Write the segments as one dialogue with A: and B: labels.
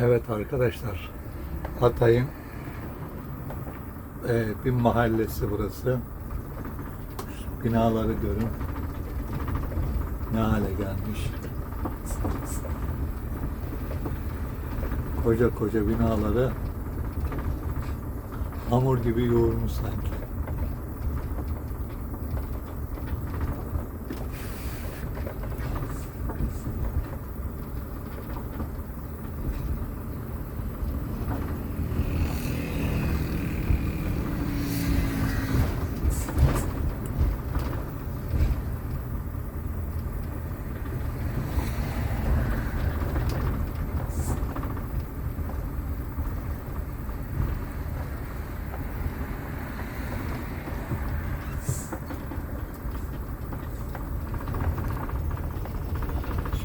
A: Evet arkadaşlar, Hatay'ın eee, bir mahallesi burası. Binaları görün. Ne hale gelmiş. Koca koca binaları hamur gibi yoğurmuş sanki.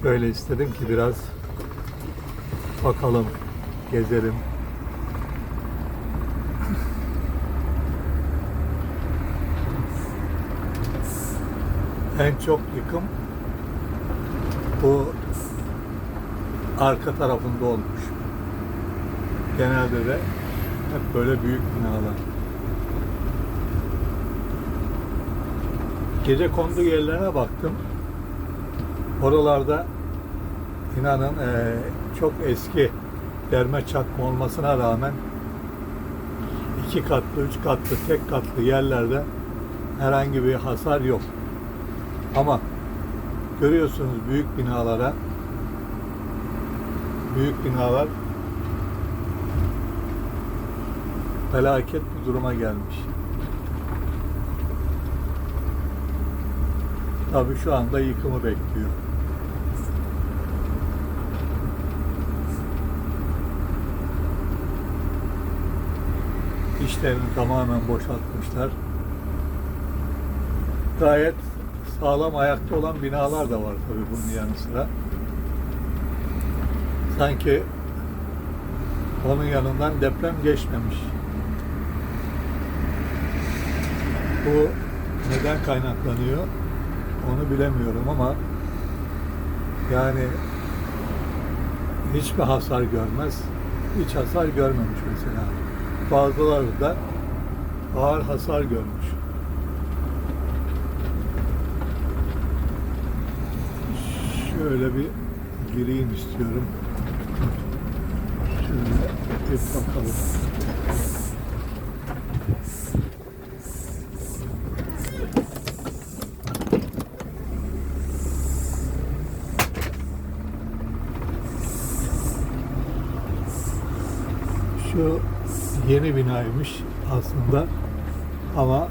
A: Şöyle istedim ki biraz bakalım, gezelim. En çok yıkım bu arka tarafında olmuş. Genelde de hep böyle büyük binalar. Gece kondu yerlerine baktım. Oralarda inanın eee, çok eski derme çatma olmasına rağmen iki katlı, üç katlı, tek katlı yerlerde herhangi bir hasar yok. Ama görüyorsunuz büyük binalara büyük binalar felaket bir duruma gelmiş. Tabii şu anda yıkımı bekliyor. İşlerini tamamen boşaltmışlar. Gayet sağlam ayakta olan binalar da var tabii bunun yanı sıra. Sanki onun yanından deprem geçmemiş. Bu neden kaynaklanıyor? Onu bilemiyorum ama yani hiçbir hasar görmez. Hiç hasar görmemiş mesela. Bazıları da ağır hasar görmüş. Şöyle bir gireyim istiyorum. Şöyle bir bakalım. Şu yeni binaymış aslında ama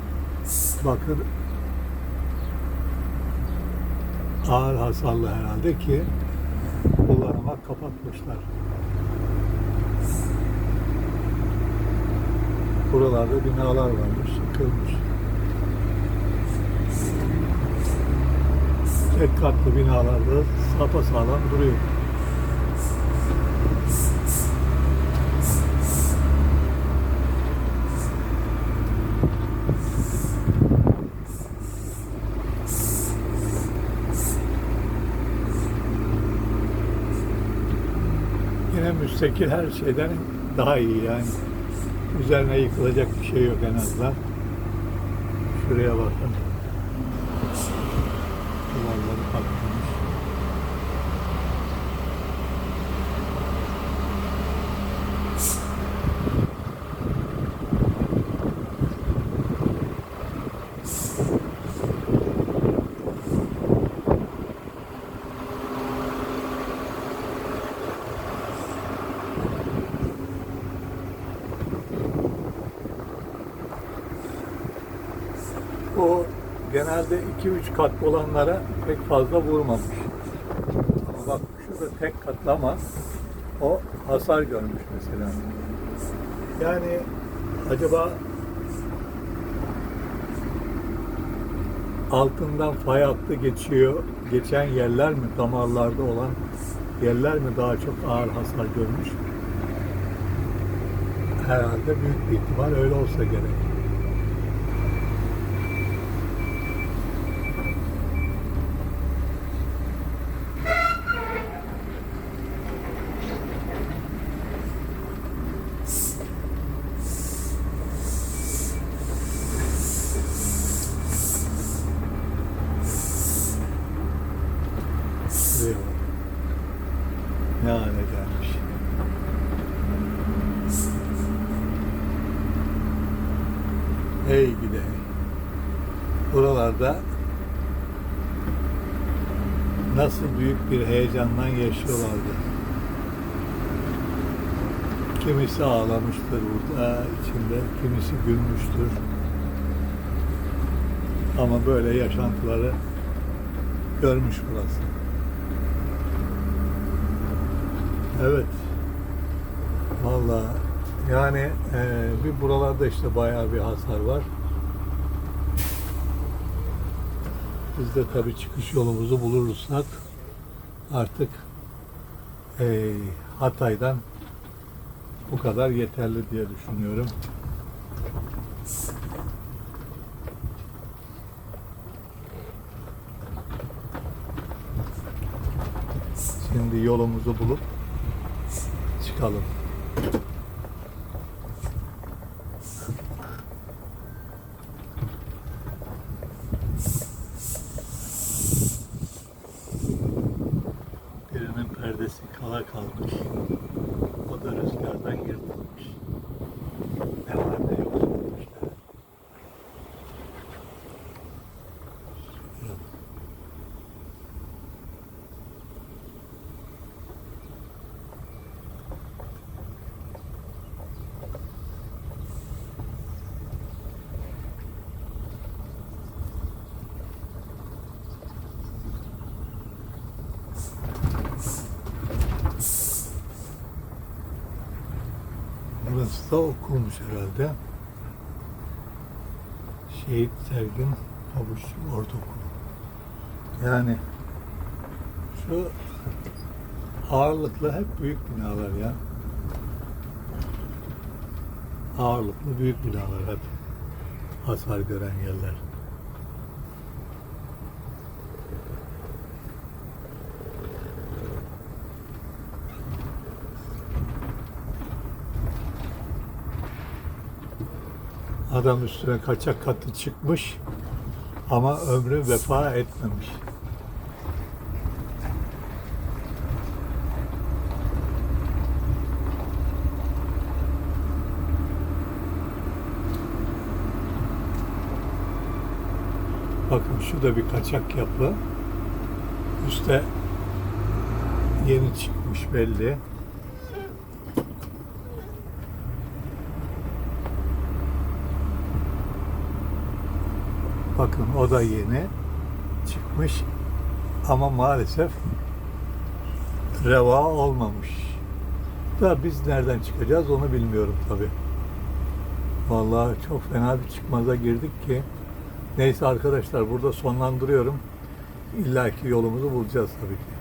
A: bakın ağır hasarlı herhalde ki kullanıma kapatmışlar. Buralarda binalar varmış, yıkılmış. Tek katlı binalarda sapasağlam duruyor. Yine müstakil her şeyden daha iyi yani. Üzerine yıkılacak bir şey yok en azından. Şuraya bakın. Genelde 2-3 katlı olanlara pek fazla vurmamış. Ama bak şurada tek katlı ama o hasar görmüş mesela. Yani acaba altından fay hattı geçiyor, geçen yerler mi, damarlarda olan yerler mi daha çok ağır hasar görmüş? Herhalde büyük bir ihtimal öyle olsa gerek. Ne hale gelmiş. Hey gide. Buralarda nasıl büyük bir heyecandan yaşıyorlardı. Kimisi ağlamıştır burada içinde, kimisi gülmüştür. Ama böyle yaşantıları görmüş burası. Evet. Vallahi yani eee, bir buralarda işte bayağı bir hasar var. Biz de tabii çıkış yolumuzu bulursak artık eee, Hatay'dan bu kadar yeterli diye düşünüyorum. Şimdi yolumuzu bulup çıkalım. Birinin perdesi kala kalmış. O da rüzgardan yırtılmış. Ne var ne yok sormuşlar. Burası da okulmuş herhalde. Şehit Sergin Pabuççu Ortaokulu. Yani şu ağırlıklı hep büyük binalar ya. Ağırlıklı büyük binalar hep hasar gören yerler. Adam üstüne kaçak katı çıkmış ama ömrü vefa etmemiş. Bakın şu da bir kaçak yapı. Üste yeni çıkmış belli. Bakın o da yeni çıkmış ama maalesef reva olmamış. Da biz nereden çıkacağız onu bilmiyorum tabi. Vallahi çok fena bir çıkmaza girdik ki. Neyse arkadaşlar burada sonlandırıyorum. İlla ki yolumuzu bulacağız tabii ki.